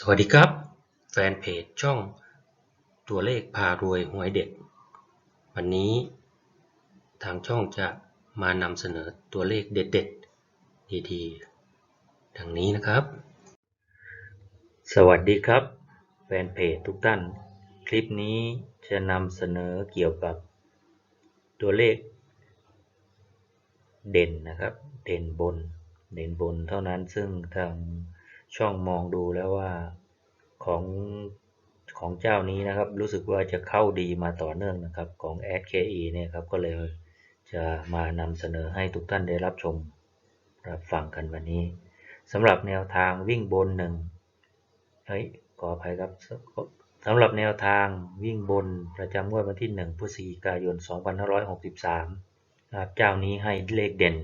สวัสดีครับ แฟนเพจช่องตัวเลขพารวยหวยเด็ด วันนี้ทางช่องจะมานำเสนอตัวเลขเด็ดๆดีๆดังนี้นะครับ สวัสดีครับ แฟนเพจทุกท่าน คลิปนี้จะนำเสนอเกี่ยวกับตัวเลข เด่นนะครับ เด่นบน เด่นบนเท่านั้นซึ่งทาง ช่องมองดูแล้วว่าของของเจ้านี้นะครับ รู้สึกว่าจะเข้าดีมาต่อเนื่องนะครับของ SKE เนี่ยครับก็เลยจะมานำเสนอให้ทุกท่านได้รับชมรับฟังกันวันนี้สำหรับแนวทางวิ่งบนหนึ่งเฮ้ยขออภัยครับสำหรับแนวทางวิ่งบนประจำงวดวันที่ 1พฤศจิกายน 2563นะครับเจ้านี้ให้เลขเด่น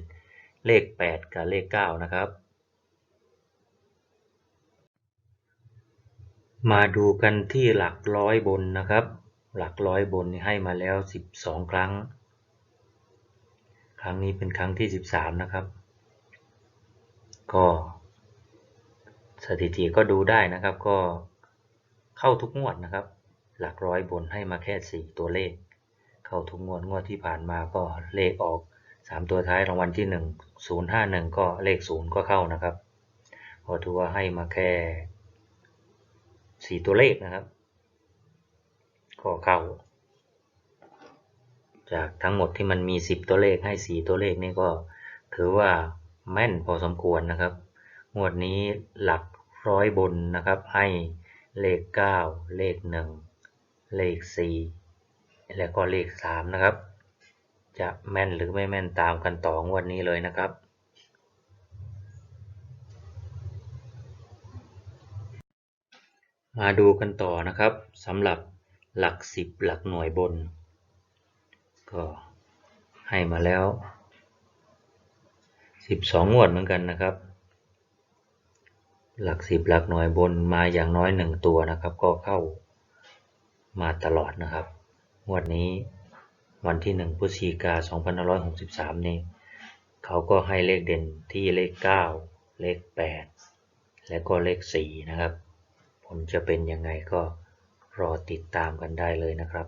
เลข 8 กับเลข 9 นะครับ มาดูกันที่หลักร้อยบนนะครับ หลักร้อยบนให้มาแล้ว 12 ครั้ง ครั้งนี้เป็นครั้งที่ 13 นะครับ ก็สถิติก็ดูได้นะครับ ก็เข้าทุกงวดนะครับ หลักร้อยบนให้มาแค่ 4 ตัวเลข เข้าทุกงวดงวดที่ผ่านมาก็เลขออก 3 ตัวท้ายรางวัลที่ 1 051 ก็เลข 0 ก็เข้านะครับพอถือว่าให้มาแค่ สี่ตัวเลขนะครับก็เข้า จากทั้งหมดที่มันมีสิบตัวเลขให้สี่ตัวเลขนี่ก็ถือว่าแม่นพอสมควรนะครับ งวดนี้หลักร้อยบนนะครับ ให้เลขเก้าเลขหนึ่งเลขสี่แล้วก็เลขสามนะครับ จะแม่นหรือไม่แม่นตามกันต่องวดนี้เลยนะครับ มาดูกันต่อนะครับสำหรับหลักสิบหลักหน่วยบน ก็ให้มาแล้ว12งวดเหมือนกันนะครับ หลักสิบหลักหน่วยบนมาอย่างน้อยหนึ่งตัวนะครับ ก็เข้ามาตลอดนะครับ งวดนี้วันที่1พฤศจิกา2563นี้เขาก็ให้เลขเด่นที่เลข9เลข8และก็เลข4นะครับ ลจะเป็นยังไงก็รอติดตามกันได้เลยนะครับ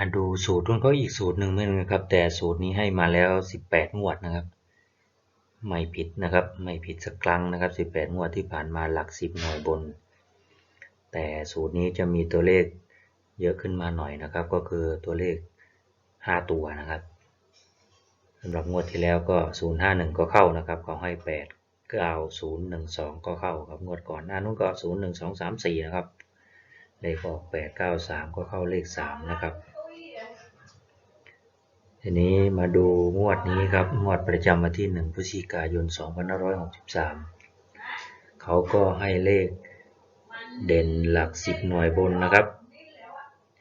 มาดูสูตรมันก็อีกสูตรหนึ่งเหมือนกันครับ แต่สูตรนี้ให้มาแล้ว 18 งวดนะครับ ไม่ผิดนะครับ ไม่ผิดสักครั้งนะครับ 18 งวดที่ผ่านมาหลัก 10 หน่วยบน แต่สูตรนี้จะมีตัวเลขเยอะขึ้นมาหน่อยนะครับ ก็คือตัวเลข 5 ตัวนะครับ สำหรับงวดที่แล้วก็ 051 ก็เข้านะครับเขาให้8 9012 ก็เข้าครับงวดก่อนหน้านู้นก็ 01234 นะครับ เลขออก 893 ก็เข้าเลข 3 นะครับ ทีนี้มาดูงวดนี้ครับ งวดประจำวันที่ 1 พฤศจิกายน 2563 เขาก็ให้เลขเด่นหลัก 10 หน่วยบนนะครับ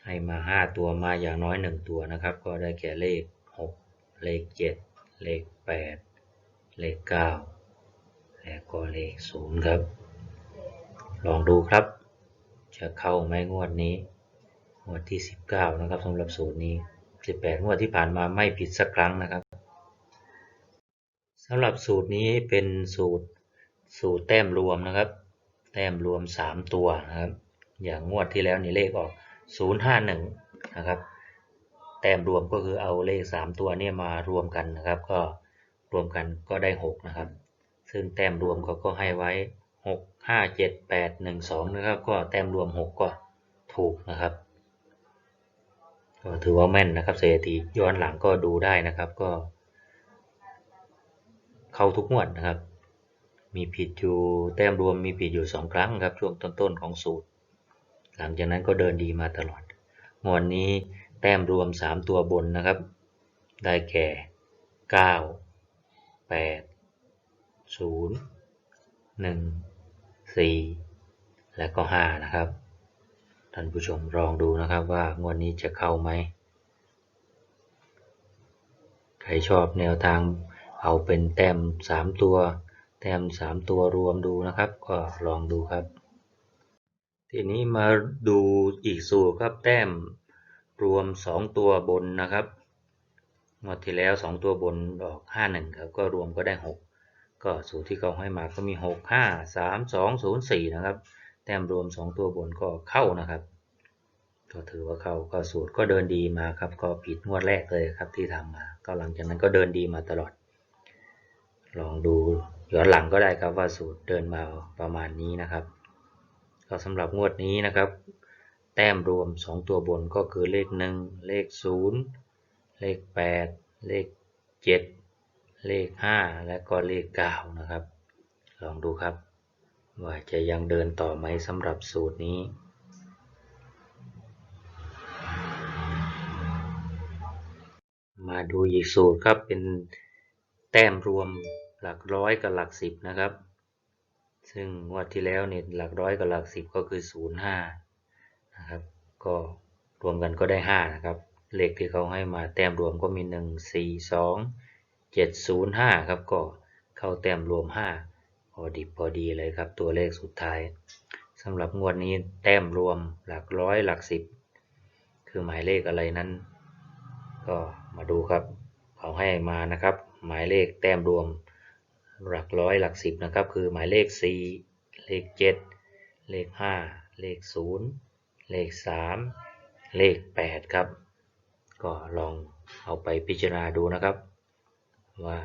ให้มา 5 ตัวมาอย่างน้อย 1 ตัวนะครับ ก็ได้แก่เลข 6 เลข 7 เลข 8 เลข 9 และก็เลข 0 ครับ ลองดูครับ จะเข้าไหมงวดนี้ งวดที่ 19 นะครับสำหรับสูตรนี้ 18 งวดที่ผ่านมาไม่ผิดสักครั้งนะครับสำหรับสูตรนี้เป็นสูตรสูตรแต้มรวมนะครับ แต้มรวม 3 ตัวนะครับ อย่างงวดที่แล้วนี่เลขออก 051 นะครับ แต้มรวมก็คือเอาเลข 3 ตัวเนี่ยมารวมกันนะครับ ก็รวมกันก็ได้ 6 นะครับ ซึ่งแต้มรวมเขาก็ให้ไว้ 6 5 7 8 1 2 นะครับ ก็แต้มรวม 6 ก็ถูกนะครับ ก็ถือว่าแม่นนะครับสถิติย้อนหลังก็ดูได้นะครับก็ เข้าทุกงวดนะครับ มีผิดอยู่แต้มรวมมีผิดอยู่ 2 ครั้งครับช่วงต้นๆของสูตร หลังจากนั้นก็เดินดีมาตลอดงวดนี้ แต้มรวม 3 ตัวบนนะครับ ได้แก่ 9 8 0 1 4 และก็ 5 นะครับ ท่านผู้ชมลองดูนะครับว่างวดนี้จะเข้าไหม ใครชอบแนวทางเอาเป็นแต้ม 3 ตัว แต้ม 3 ตัวรวมดูนะครับ ก็ลองดูครับ ทีนี้มาดูอีกสูตรครับแต้ม รวม 2 ตัวบนนะครับงวดที่แล้วสองตัวบนออกห้าหนึ่งครับก็รวมก็ได้หกก็สูตรที่เขาให้มาก็มีหกห้าสามสองศูนย์สี่นะครับ แต้มรวมสองตัวบนก็เข้านะครับ ก็ถือว่าเข้าก็สูตรก็เดินดีมาครับ ก็ผิดงวดแรกเลยครับที่ทำมา ก็หลังจากนั้นก็เดินดีมาตลอด ลองดูย้อนหลังก็ได้ครับว่าสูตรเดินมาประมาณนี้นะครับ ก็สำหรับงวดนี้นะครับ แต้มรวม 2 ตัวบนก็คือเลข 1 เลข 0 เลข 8 เลข 7 เลข 5 และก็เลข 9 นะครับ ลองดูครับ ว่าจะยังเดินต่อไหมสำหรับสูตรนี้มาดูอีกสูตรครับเป็นแต้มรวมหลักร้อยกับหลักสิบนะครับ ซึ่งงวดที่แล้วเนี่ยหลักร้อยกับหลักสิบก็คือ05นย์ห้าะครับ ก็รวมกันก็ได้ 5 นะครับ เลขที่เขาให้มาแต้มรวมก็มี 1 4 2 7 0 5 ครับ ก็เข้าแต้มรวม 5 พอดีพอดีเลยครับ ตัวเลขสุดท้ายสำหรับงวดนี้แต้มรวมหลักร้อยหลักสิบคือหมายเลขอะไรนั้น ก็มาดูครับ เขาให้มานะครับ หมายเลขแต้มรวมหลักร้อยหลักสิบนะครับ คือหมายเลข 4 เลข 7 เลข 5 เลข 0 เลข 3 เลข 8 ครับ ก็ลองเอาไปพิจารณาดูนะครับ ว่า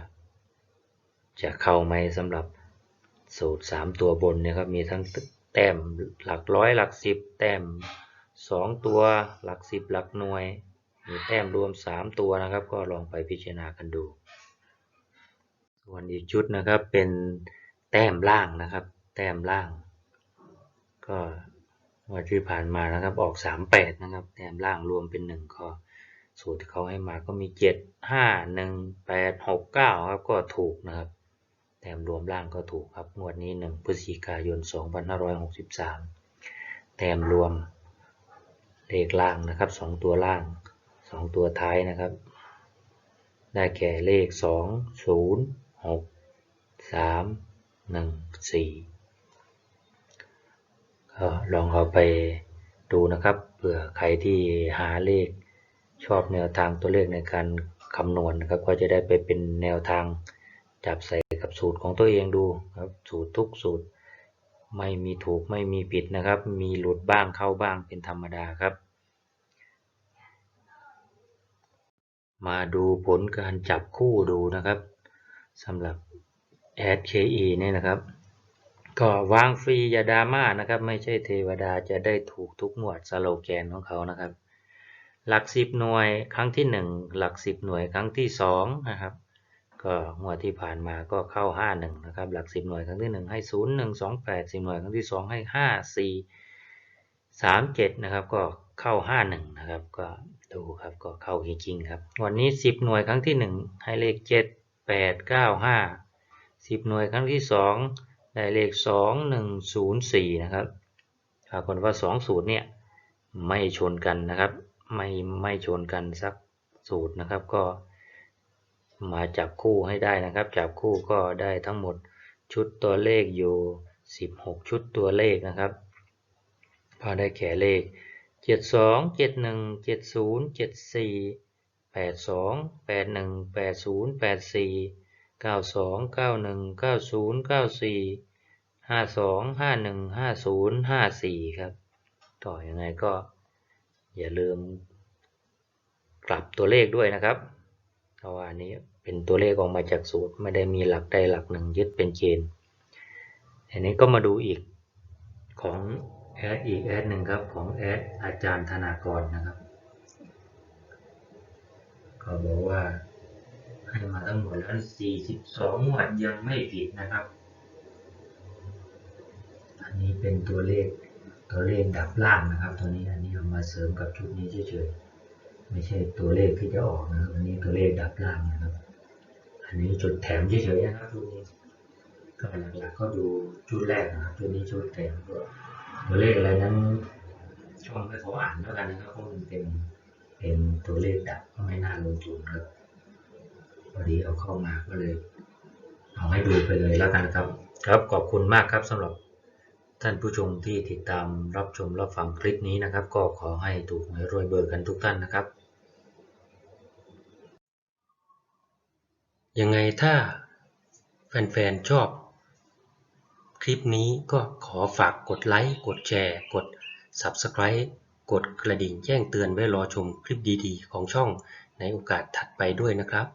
จะเข้าไหมสำหรับสูตร 3 ตัวบนเนะครับ มีทั้งแต้มหลักร้อยหลักสิบแต้ม 2 ตัวหลักสิบหลักหน่วย มีแต้มรวม 3 ตัวนะครับ ก็ลองไปพิจารณากันดูส่วนอีกชุดนะครับเป็นแต้มล่างนะครับ แต้มล่าง ก็ วันที่ผ่านมานะครับออก 38 นะครับแต้มล่างรวมเป็น 1 ก็ สูตรที่เขาให้มาก็มี 7 5 1 8 6 9 ครับก็ถูกนะครับแต้มรวมล่างก็ถูกครับงวดนี้ 1 พฤศจิกายน 2563แต้มรวมเลขล่างนะครับ 2 ตัวล่าง 2 ตัวท้ายนะครับ ได้แก่เลข 2 0 6 3 1 4 ก็ลองเอาไปดูนะครับเผื่อใครที่หาเลขชอบแนวทางตัวเลขในการคำนวณนะครับ ก็จะได้ไปเป็นแนวทางจับใส่กับสูตรของตัวเองดูครับ สูตรทุกสูตรไม่มีถูกไม่มีผิดนะครับ มีหลุดบ้างเข้าบ้างเป็นธรรมดาครับ มาดูผลการจับคู่ดูนะครับสำหรับ a d KE เนี่ยนะครับ ก็วางฟรีอย่าดราม่านะครับ ไม่ใช่เทวดาจะได้ถูกทุกหมวดสโลแกนของเขานะครับ หลักสิบหน่วยครั้งที่หนึ่งหลักสิบหน่วยครั้งที่สองนะครับก็งวดที่ผ่านมาก็เข้าห้าหนึ่งนะครับหลักสิบหน่วยครั้งที่หนึ่งให้ศูนย์หนึ่งสองแปดสิบหน่วยครั้งที่สองให้ห้าสี่สามเจ็ดนะครับก็เข้าห้าหนึ่งนะครับก็ดูครับก็เข้าจริงๆครับวันนี้สิบหน่วยครั้งที่หนึ่งให้เลขเจ็ดแปดเก้าห้าสิบหน่วยครั้งที่สอง ได้เลขสองหนึ่งศูนย์สี่นะครับปรากฏว่าสองสูตรเนี่ยไม่ชนกันนะครับ ไม่ไม่ชนกันสักสูตรนะครับก็มาจับคู่ให้ได้นะครับ จับคู่ก็ได้ทั้งหมดชุดตัวเลขอยู่ 16 ชุดตัวเลขนะครับก็ได้แก่เลข 72 71 70 74 82 81 80 84 92 91 90 94 52 51 50 54 ครับ ต่ออยังไงก็ อย่าลืมกลับตัวเลขด้วยนะครับ เพราะว่าอันนี้เป็นตัวเลขออกมาจากสูตร ไม่ได้มีหลักใดหลักหนึ่งยึดเป็นเกณฑ์อันนี้ก็มาดูอีกของแอดอีกแอดหนึ่งครับของแอดอาจารย์ธนากรนะครับ ก็บอกว่า ให้มาทั้งหมดแล้ว 42หมวดยังไม่ผิดนะครับ อันนี้เป็นตัวเลขตัวเลขดับล่างนะครับตัวนี้อันนี้เอามาเสริมกับชุดนี้เฉยๆไม่ใช่ตัวเลขที่จะออกนะครับอันนี้ตัวเลขดับล่างนะครับ อันนี้จุดแถมเฉยๆนะครับชุดนี้ก็หลักๆก็ดูชุดแรกนะครับชุดนี้ชุดแถมตัวเลขอะไรนั้นช่องให้เขาอ่านแล้วกันนะครับเพราะมันเป็นเป็นตัวเลขดับก็ไม่น่าลงทุนครับ พอดีเอาเข้ามาก็เลยเอาให้ดูไปเลยแล้วกันครับ ครับขอบคุณมากครับสำหรับท่านผู้ชมที่ติดตามรับชมรับฟังคลิปนี้นะครับ ก็ขอให้ถูกหวยรวยเบอร์กันทุกท่านนะครับ ยังไงถ้าแฟนๆชอบคลิปนี้ก็ขอฝากกดไลค์กดแชร์ กด Subscribe กดกระดิ่งแจ้งเตือนไว้รอชมคลิปดีๆ ของช่องในโอกาสถัดไปด้วยนะครับ